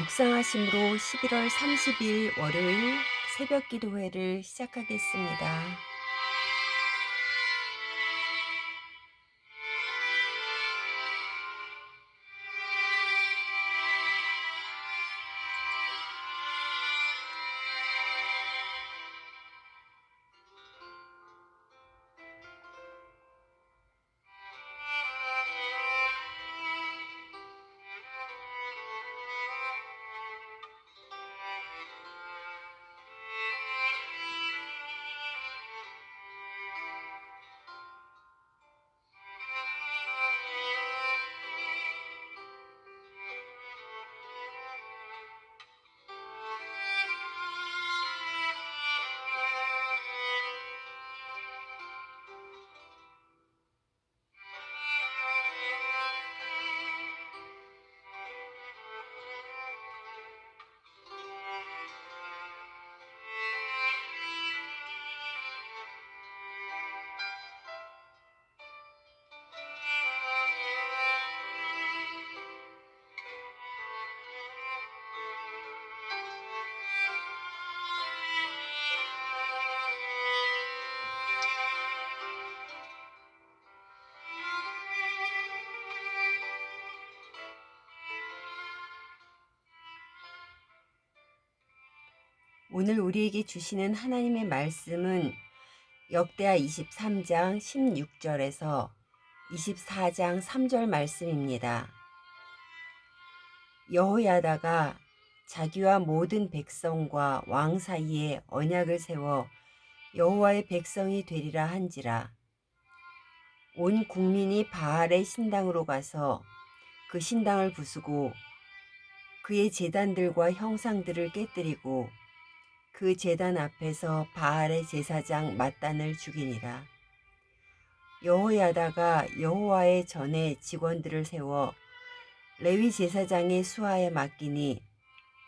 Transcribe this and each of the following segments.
묵상하심으로 11월 30일 월요일 새벽 기도회를 시작하겠습니다. 오늘 우리에게 주시는 하나님의 말씀은 역대하 23장 16절에서 24장 3절 말씀입니다. 여호야다가 자기와 모든 백성과 왕 사이에 언약을 세워 여호와의 백성이 되리라 한지라 온 국민이 바알의 신당으로 가서 그 신당을 부수고 그의 제단들과 형상들을 깨뜨리고 그 제단 앞에서 바알의 제사장 mat단을 죽이니라. 여호야다가 여호와의 전에 직원들을 세워 레위 제사장의 수하에 맡기니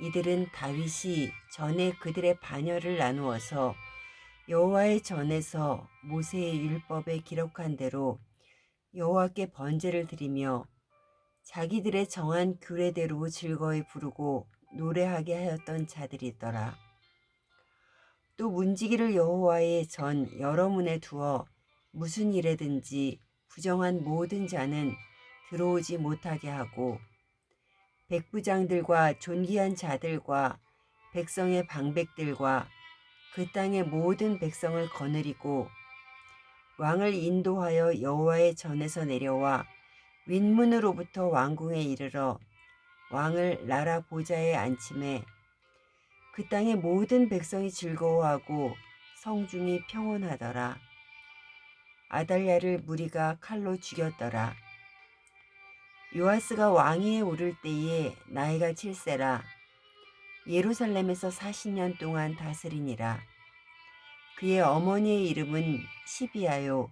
이들은 다윗이 전에 그들의 반열을 나누어서 여호와의 전에서 모세의 율법에 기록한 대로 여호와께 번제를 드리며 자기들의 정한 규례대로 즐거이 부르고 노래하게 하였던 자들이더라. 또 문지기를 여호와의 전 여러 문에 두어 무슨 일에든지 부정한 모든 자는 들어오지 못하게 하고 백부장들과 존귀한 자들과 백성의 방백들과 그 땅의 모든 백성을 거느리고 왕을 인도하여 여호와의 전에서 내려와 윗문으로부터 왕궁에 이르러 왕을 나라 보좌에 앉힘에 그 땅의 모든 백성이 즐거워하고 성중이 평온하더라. 아달랴를 무리가 칼로 죽였더라. 요아스가 왕위에 오를 때에 나이가 7세라 예루살렘에서 40년 동안 다스리니라. 그의 어머니의 이름은 시비아요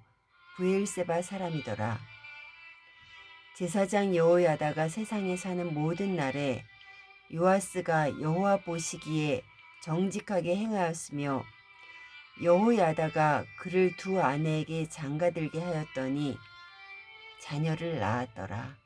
부엘세바 사람이더라. 제사장 여호야다가 세상에 사는 모든 날에 요아스가 여호와 보시기에 정직하게 행하였으며 여호야다가 그를 두 아내에게 장가들게 하였더니 자녀를 낳았더라.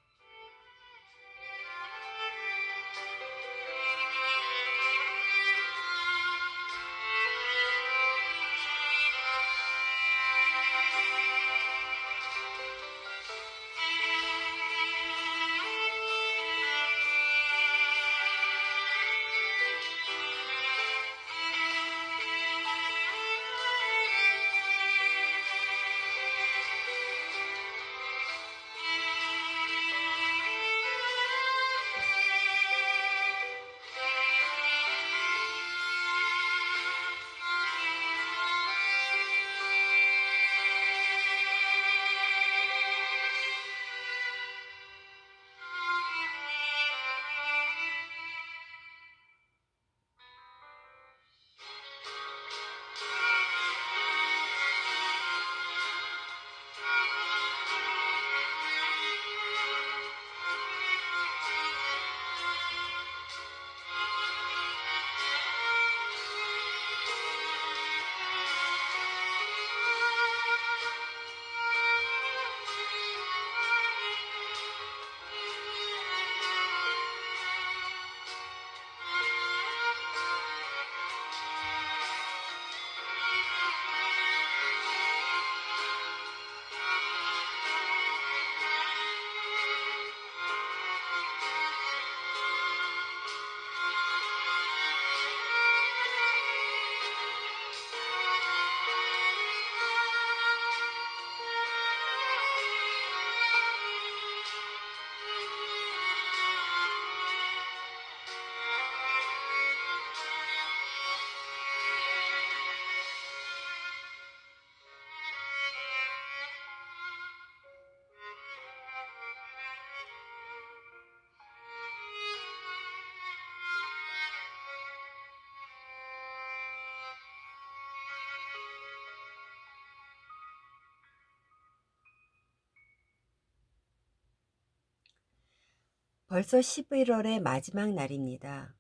벌써 11월의 마지막 날입니다.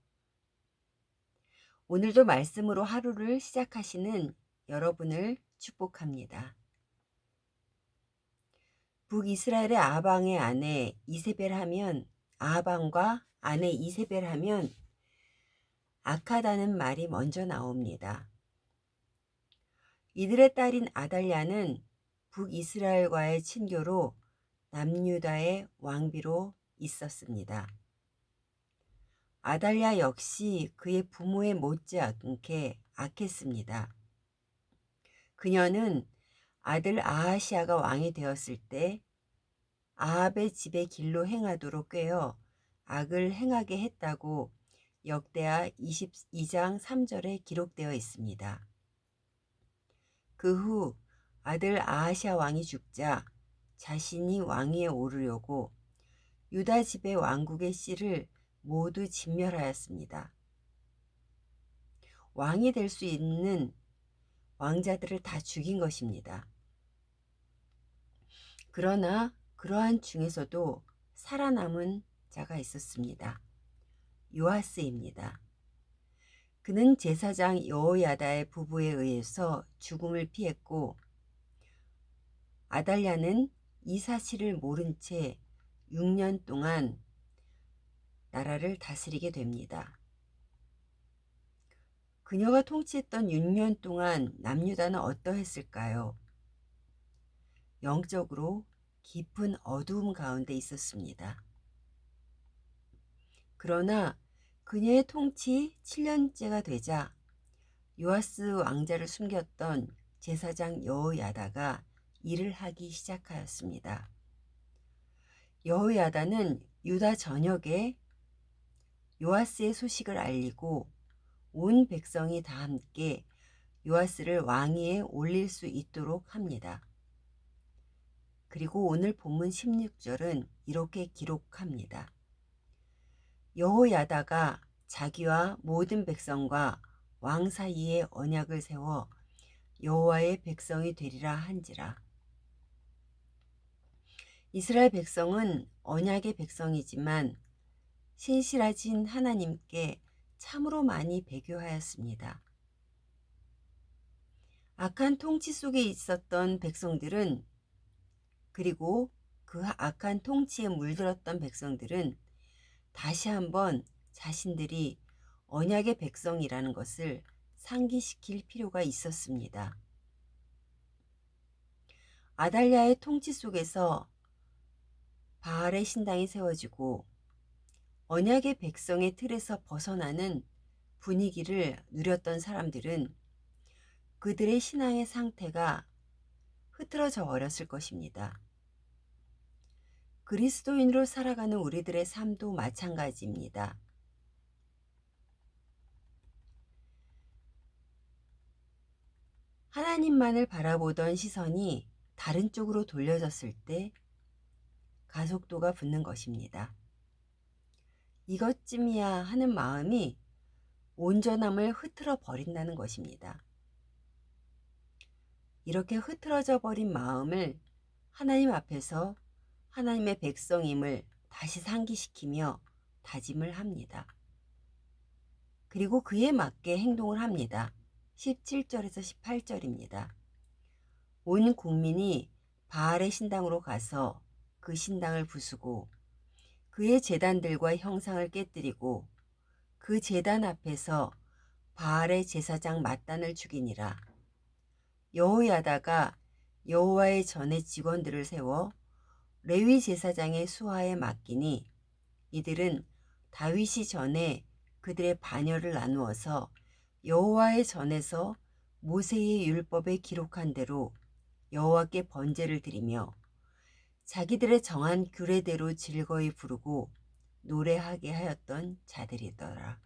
오늘도 말씀으로 하루를 시작하시는 여러분을 축복합니다. 북이스라엘의 아방의 아내 이세벨 하면 아방과 아내 이세벨 하면 악하다는 말이 먼저 나옵니다. 이들의 딸인 아달랴는 북이스라엘과의 친교로 남유다의 왕비로 있었습니다. 아달랴 역시 그의 부모에 못지않게 악했습니다. 그녀는 아들 아하시아가 왕이 되었을 때 아합의 집의 길로 행하도록 꾀어 악을 행하게 했다고 역대하 22장 3절에 기록되어 있습니다. 그 후 아들 아하시아 왕이 죽자 자신이 왕위에 오르려고 유다 집의 왕국의 씨를 모두 진멸하였습니다. 왕이 될 수 있는 왕자들을 다 죽인 것입니다. 그러나 그러한 중에서도 살아남은 자가 있었습니다. 요아스입니다. 그는 제사장 여호야다의 부부에 의해서 죽음을 피했고 아달랴는 이 사실을 모른 채 6년 동안 나라를 다스리게 됩니다. 그녀가 통치했던 6년 동안 남유다는 어떠했을까요? 영적으로 깊은 어두움 가운데 있었습니다. 그러나 그녀의 통치 7년째가 되자 요아스 왕자를 숨겼던 제사장 여호야다가 일을 하기 시작하였습니다. 여호야다는 유다 전역에 요아스의 소식을 알리고 온 백성이 다 함께 요아스를 왕위에 올릴 수 있도록 합니다. 그리고 오늘 본문 16절은 이렇게 기록합니다. 여호야다가 자기와 모든 백성과 왕 사이에 언약을 세워 여호와의 백성이 되리라 한지라. 이스라엘 백성은 언약의 백성이지만 신실하신 하나님께 참으로 많이 배교하였습니다. 악한 통치 속에 있었던 백성들은 그리고 그 악한 통치에 물들었던 백성들은 다시 한번 자신들이 언약의 백성이라는 것을 상기시킬 필요가 있었습니다. 아달랴의 통치 속에서 바알의 신당이 세워지고 언약의 백성의 틀에서 벗어나는 분위기를 누렸던 사람들은 그들의 신앙의 상태가 흐트러져 버렸을 것입니다. 그리스도인으로 살아가는 우리들의 삶도 마찬가지입니다. 하나님만을 바라보던 시선이 다른 쪽으로 돌려졌을 때 가속도가 붙는 것입니다. 이것쯤이야 하는 마음이 온전함을 흐트러 버린다는 것입니다. 이렇게 흐트러져 버린 마음을 하나님 앞에서 하나님의 백성임을 다시 상기시키며 다짐을 합니다. 그리고 그에 맞게 행동을 합니다. 17절에서 18절입니다. 온 국민이 바알의 신당으로 가서 그 신당을 부수고 그의 재단들과 형상을 깨뜨리고 그 재단 앞에서 바알의 제사장 마단을 죽이니라. 여호야다가 여호와의 전에 직원들을 세워 레위 제사장의 수하에 맡기니 이들은 다윗이 전에 그들의 반열을 나누어서 여호와의 전에서 모세의 율법에 기록한 대로 여호와께 번제를 드리며 자기들의 정한 규례대로 즐거이 부르고 노래하게 하였던 자들이더라.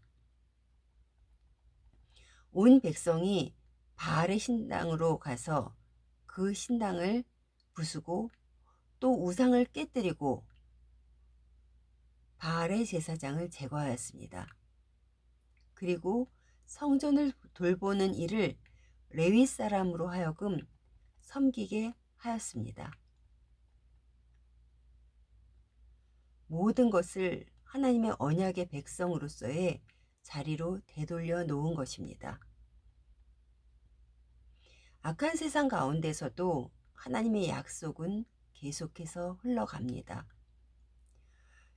온 백성이 바알의 신당으로 가서 그 신당을 부수고 또 우상을 깨뜨리고 바알의 제사장을 제거하였습니다. 그리고 성전을 돌보는 일을 레위 사람으로 하여금 섬기게 하였습니다. 모든 것을 하나님의 언약의 백성으로서의 자리로 되돌려 놓은 것입니다. 악한 세상 가운데서도 하나님의 약속은 계속해서 흘러갑니다.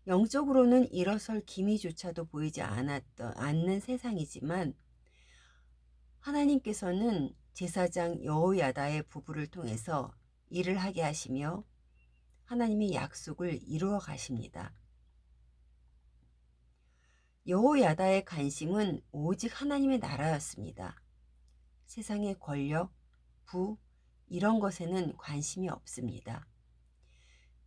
영적으로는 일어설 기미조차도 보이지 않았던, 않는 세상이지만 하나님께서는 제사장 여호야다의 부부를 통해서 일을 하게 하시며 하나님의 약속을 이루어 가십니다. 여호야다의 관심은 오직 하나님의 나라였습니다. 세상의 권력, 부, 이런 것에는 관심이 없습니다.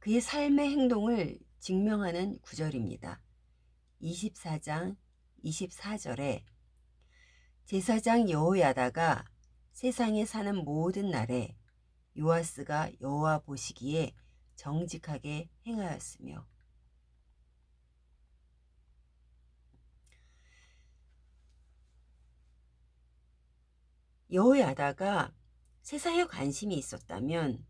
그의 삶의 행동을 증명하는 구절입니다. 24장 24절에 제사장 여호야다가 세상에 사는 모든 날에 요아스가 여호와 보시기에 정직하게 행하였으며 여호야다가 세상에 관심이 있었다면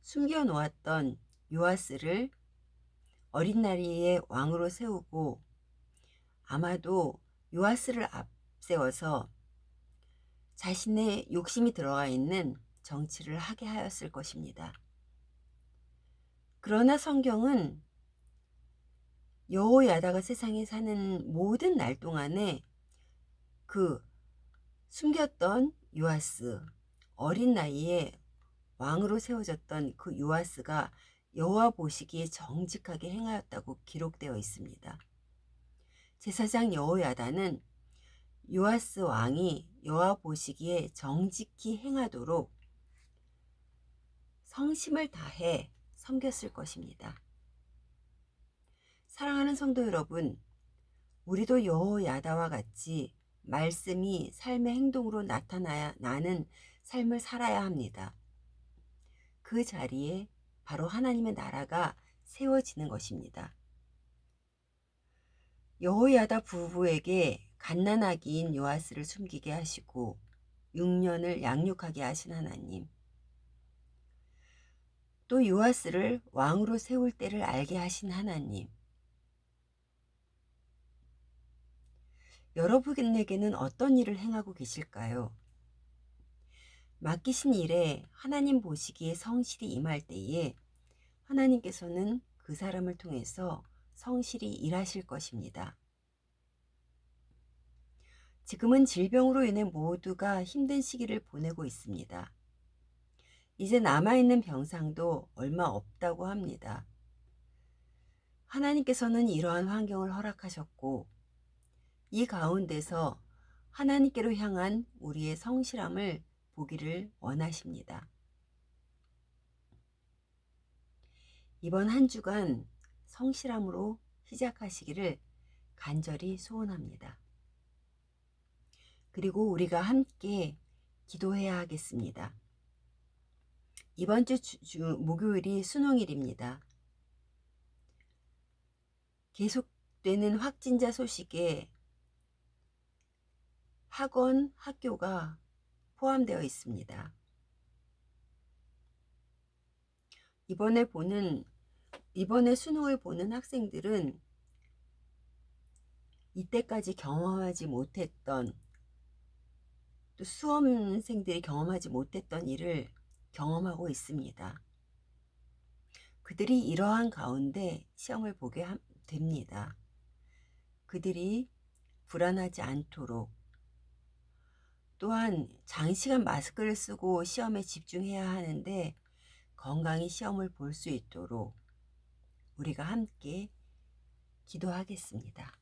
숨겨 놓았던 요아스를 어린 나이에 왕으로 세우고 아마도 요아스를 앞세워서 자신의 욕심이 들어가 있는 정치를 하게 하였을 것입니다. 그러나 성경은 여호야다가 세상에 사는 모든 날 동안에 그 숨겼던 요아스 어린 나이에 왕으로 세워졌던 그 요아스가 여호와 보시기에 정직하게 행하였다고 기록되어 있습니다. 제사장 여호야다는 요아스 왕이 여호와 보시기에 정직히 행하도록 성심을 다해 섬겼을 것입니다. 사랑하는 성도 여러분, 우리도 여호야다와 같이 말씀이 삶의 행동으로 나타나야 나는 삶을 살아야 합니다. 그 자리에 바로 하나님의 나라가 세워지는 것입니다. 여호야다 부부에게 갓난아기인 요아스를 숨기게 하시고 6년을 양육하게 하신 하나님. 또 요아스를 왕으로 세울 때를 알게 하신 하나님. 여러분에게는 어떤 일을 행하고 계실까요? 맡기신 일에 하나님 보시기에 성실히 임할 때에 하나님께서는 그 사람을 통해서 성실히 일하실 것입니다. 지금은 질병으로 인해 모두가 힘든 시기를 보내고 있습니다. 이제 남아있는 병상도 얼마 없다고 합니다. 하나님께서는 이러한 환경을 허락하셨고, 이 가운데서 하나님께로 향한 우리의 성실함을 보기를 원하십니다. 이번 한 주간 성실함으로 시작하시기를 간절히 소원합니다. 그리고 우리가 함께 기도해야 하겠습니다. 이번 주, 주 목요일이 수능일입니다. 계속되는 확진자 소식에 학원, 학교가 포함되어 있습니다. 이번에 보는 이번에 수능을 보는 학생들은 이때까지 경험하지 못했던 또 수험생들이 경험하지 못했던 일을 경험하고 있습니다. 그들이 이러한 가운데 시험을 보게 됩니다. 그들이 불안하지 않도록 또한 장시간 마스크를 쓰고 시험에 집중해야 하는데 건강히 시험을 볼 수 있도록 우리가 함께 기도하겠습니다.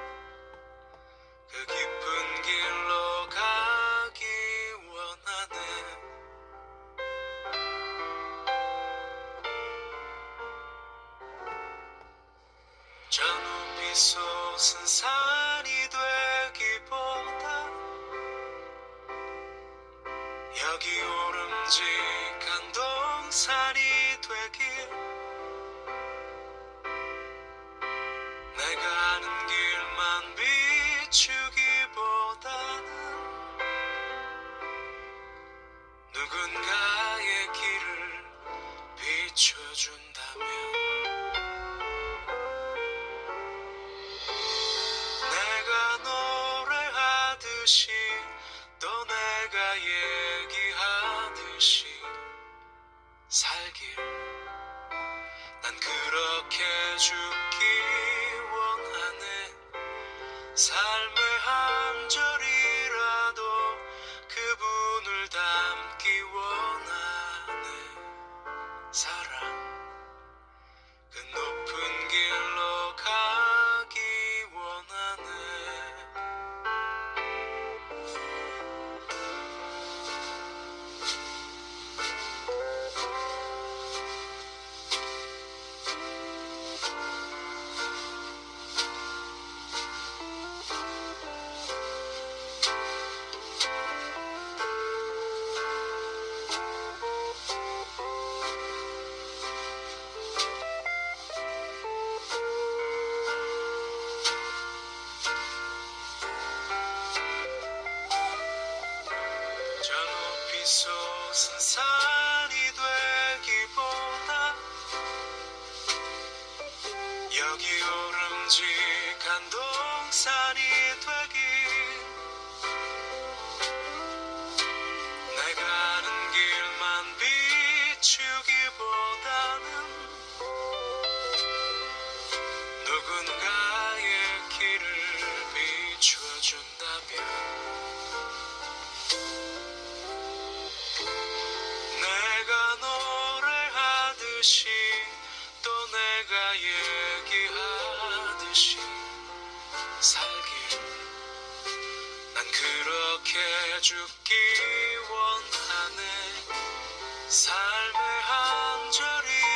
그렇게 죽기 원하네. 삶의 한절이